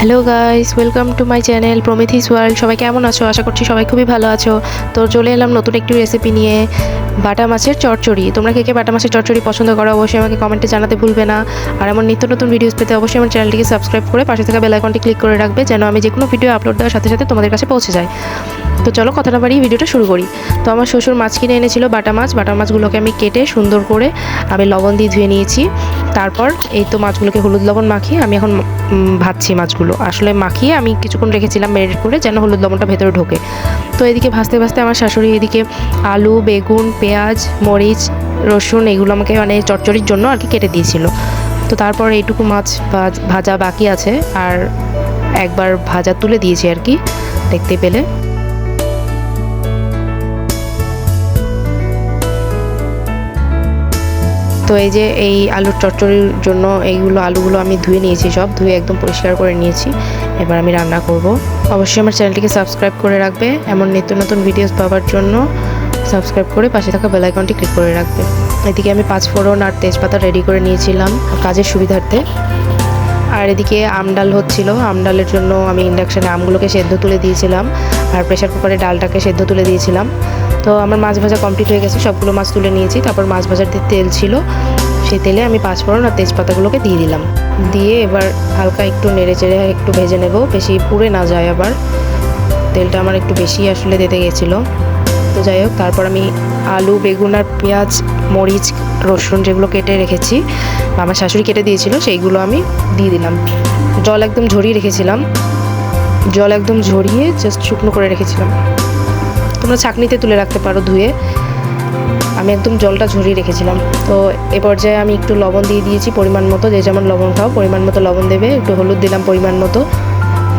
Hello guys welcome to my channel Prometheus world সবাই কেমন আছো? আশা করছি সবাই খুবই ভালো আছো। তো চলে এলাম নতুন একটি রেসিপি নিয়ে। বাটা মাছের চচ্চড়ি। তোমরা কে কে বাটা মাছের চচ্চড়ি পছন্দ করো, অবশ্যই আমাকে কমেন্টে জানাতে ভুলবে না। আর আমার নিত্য নতুন ভিডিওস পেতে অবশ্যই আমার চ্যানেলটিকে সাবস্ক্রাইব করে পাশে থাকা বেল আইকনটি ক্লিক করে রাখবে, যেন আমি যে কোনো ভিডিও আপলোড দেওয়ার সাথে সাথে তোমাদের কাছে পৌঁছে যায় তো চলো কথা না বাড়িয়ে ভিডিওটা শুরু করি। তো আমার শ্বশুর মাছ কিনে এনেছিল, বাটা মাছ। বাটা মাছগুলোকে আমি কেটে সুন্দর করে আমি লবণ দিয়ে ধুয়ে নিয়েছি। তারপর এই তো মাছগুলোকে হলুদ লবণ মাখিয়ে আমি এখন ভাজছি মাছগুলো। আসলে মাখিয়ে আমি কিছুক্ষণ রেখেছিলাম মেরিনেট করে যেন হলুদ লবণটা ভেতরে ঢোকে। তো এদিকে ভাজতে ভাজতে আমার শাশুড়ি এদিকে আলু, বেগুন, পেঁয়াজ, মরিচ, রসুন এগুলো আমাকে মানে চচ্চড়ির জন্য আর কি কেটে দিয়েছিল। তো তারপর এইটুকু মাছ ভাজ- ভাজা বাকি আছে আর একবার ভাজা তুলে দিয়েছি আর কি, দেখতে পেলে। তো এই যে এই আলুর চচ্চড়ির জন্য এইগুলো আলুগুলো আমি ধুয়ে নিয়েছি সব, ধুয়ে একদম পরিষ্কার করে নিয়েছি। এবার আমি রান্না করব। অবশ্যই আমার চ্যানেলটিকে সাবস্ক্রাইব করে রাখবে, এমন নিত্য নতুন ভিডিওস পাওয়ার জন্য সাবস্ক্রাইব করে পাশে থাকা বেল আইকনটি ক্লিক করে রাখবে। এদিকে আমি পাঁচ ফোড়ন আর তেজপাতা রেডি করে নিয়েছিলাম, কাজের সুবিধার্থে। আর এদিকে আমডাল হচ্ছিল। আমডালের জন্য আমি ইন্ডাকশানে আমগুলোকে সেদ্ধ তুলে দিয়েছিলাম। আর প্রেশার কুকারে ডালটাকে সেদ্ধ তুলে দিয়েছিলাম। তো আমার মাছ ভাজা কমপ্লিট হয়ে গেছে, সবগুলো মাছ তুলে নিয়েছি। তারপর মাছ ভাজার তেল ছিল সেই তেলে আমি পাঁচফোড়ন আর তেজপাতাগুলোকে দিয়ে দিলাম। দিয়ে এবার হালকা একটু নেড়ে চেড়ে একটু ভেজে নেব, বেশি পুড়ে না যায় আবার। তেলটা আমার একটু বেশি আসলে দিতে গেছিল। তো যাই হোক, তারপর আমি আলু, বেগুন আর পেঁয়াজ, মরিচ রসুন যেগুলো কেটে রেখেছি আমার শাশুড়ি কেটে দিয়েছিল, সেইগুলো আমি দিয়ে দিলাম। জল একদম ঝরিয়ে রেখেছিলাম। জল একদম ঝরিয়ে জাস্ট শুকনো করে রেখেছিলাম। তোমরা ছাঁকনিতে তুলে রাখতে পারো ধুয়ে। আমি একদম জলটা ঝরিয়ে রেখেছিলাম। তো এ পর্যায়ে আমি একটু লবণ দিয়ে দিয়েছি পরিমাণ মতো, যে যেমন লবণ খাও, পরিমাণ মতো লবণ দেবে, একটু হলুদ দিলাম পরিমাণ মতো,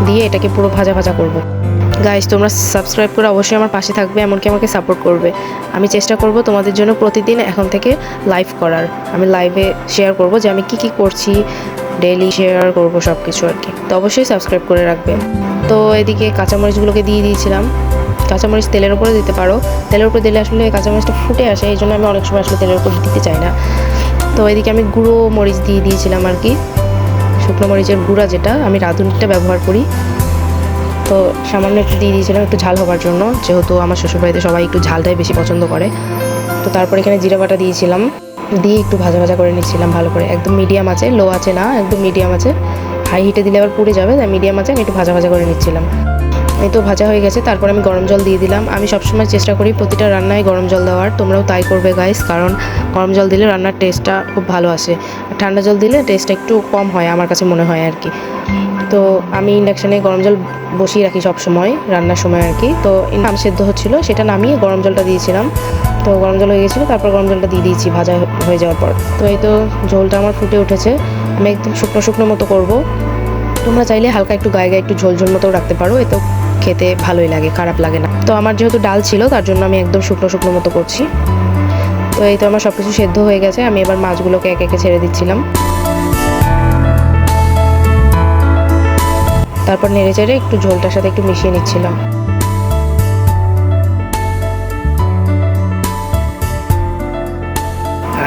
দিয়ে এটাকে পুরো ভাজা ভাজা করব। গাইস তোমরা সাবস্ক্রাইব করে অবশ্যই আমার পাশে থাকবে, এমনকি আমাকে সাপোর্ট করবে। আমি চেষ্টা করব তোমাদের জন্য প্রতিদিন এখন থেকে লাইভ করার। আমি লাইভে শেয়ার করব যে আমি কি কি করছি ডেইলি শেয়ার করব সব কিছু আর কি। তো অবশ্যই সাবস্ক্রাইব করে রাখবে। তো এদিকে কাঁচামরিচগুলোকে দিয়ে দিয়েছিলাম। কাঁচামরিচ তেলের উপরে দিতে পারো। তেলের উপরে দিলে আসলে কাঁচামরিচটা ফুটে আসে, এই জন্য আমি অনেক সময় আসলে তেলের উপর দিতে চাই না। তো এদিকে আমি গুঁড়ো মরিচ দিয়ে দিয়েছিলাম আর কি। শুকনো মরিচের গুঁড়া যেটা, আমি রাঁধুনিটা ব্যবহার করি। তো সামান্য একটু দিয়ে দিয়েছিলাম একটু ঝাল হবার জন্য, যেহেতু আমার শ্বশুরবাড়িতে সবাই একটু ঝালটাই বেশি পছন্দ করে। তো তারপর এখানে জিরা বাটা দিয়েছিলাম, দিয়ে একটু ভাজা ভাজা করে নিচ্ছিলাম ভালো করে। একদম মিডিয়াম আছে লো আছে না, একদম মিডিয়াম আছে। হাই হিটে দিলে আবার পুড়ে যাবে, তাই মিডিয়াম আছে, আমি একটু ভাজা ভাজা করে নিচ্ছিলাম। এই তো ভাজা হয়ে গেছে, তারপর আমি গরম জল দিয়ে দিলাম। আমি সবসময় চেষ্টা করি প্রতিটা রান্নায় গরম জল দেওয়ার, তোমরাও তাই করবে গাইস কারণ গরম জল দিলে রান্নার টেস্টটা খুব ভালো আসে। ঠান্ডা জল দিলে টেস্টটা একটু কম হয়, আমার কাছে মনে হয় আর কি। তো আমি ইন্ডাকশানে গরম জল বসিয়ে রাখি সব সময় রান্নার সময় আর কি। তো আম সেদ্ধ হচ্ছিল, সেটা নামিয়ে গরম জলটা দিয়েছিলাম। তো গরম জল হয়ে গেছিল, তারপর গরম জলটা দিয়ে দিয়েছি ভাজা হয়ে যাওয়ার পর। তো এই তো ঝোলটা আমার ফুটে উঠেছে। আমি একদম শুকনো শুকনো মতো করব। তোমরা চাইলে হালকা একটু গায়ে গায়ে একটু ঝোল ঝোল মতো রাখতে পারো, এতে খেতে ভালোই লাগে, খারাপ লাগে না। তো আমার যেহেতু ডাল ছিল, তার জন্য আমি একদম শুকনো শুকনো মতো করছি। তো এই তো আমার সব কিছু সেদ্ধ হয়ে গেছে, আমি এবার মাছগুলোকে একে একে ছেড়ে দিচ্ছিলাম। তারপর নেড়ে চেড়ে একটু ঝোলটার সাথে একটু মিশিয়ে নিচ্ছিলাম।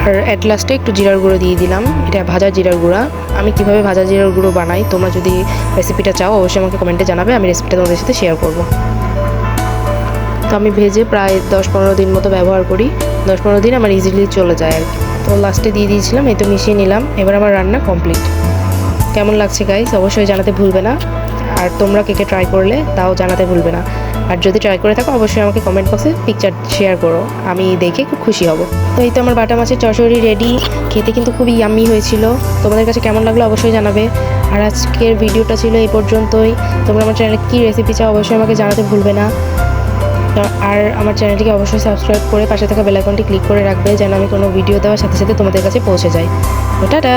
আর অ্যাট লাস্টে একটু জিরার গুঁড়ো দিয়ে দিলাম। এটা ভাজা জিরার গুঁড়া। আমি কীভাবে ভাজা জিরার গুঁড়ো বানাই, তোমরা যদি রেসিপিটা চাও, অবশ্যই আমাকে কমেন্টে জানাবে। আমি রেসিপিটা তোমাদের সাথে শেয়ার করব। তো আমি ভেজে প্রায় দশ পনেরো দিন মতো ব্যবহার করি। দশ পনেরো দিন আমার ইজিলি চলে যায় আর তো লাস্টে দিয়ে দিয়েছিলাম এই তো মিশিয়ে নিলাম। এবার আমার রান্না কমপ্লিট কেমন লাগছে গাইস অবশ্যই জানাতে ভুলবে না। আর তোমরা কে কে ট্রাই করলে তাও জানাতে ভুলবে না। আর যদি ট্রাই করে থাকো, অবশ্যই আমাকে কমেন্ট বক্সে পিকচার শেয়ার করো। আমি দেখে খুব খুশি হব। তো এই তো আমার বাটা মাছের চচড়ি রেডি খেতে কিন্তু খুবই ইয়াম্মি হয়েছিল। তোমাদের কাছে কেমন লাগল অবশ্যই জানাবে। আর আজকের ভিডিওটা ছিল এই পর্যন্তই। তোমরা আমার চ্যানেলে কী রেসিপি চাও অবশ্যই আমাকে জানাতে ভুলবে না। আর আমার চ্যানেলটিকে অবশ্যই সাবস্ক্রাইব করে পাশে থাকা বেলাইকনটি ক্লিক করে রাখবে, যেন আমি কোনো ভিডিও দেওয়ার সাথে সাথে তোমাদের কাছে পৌঁছে যাই। টাটা!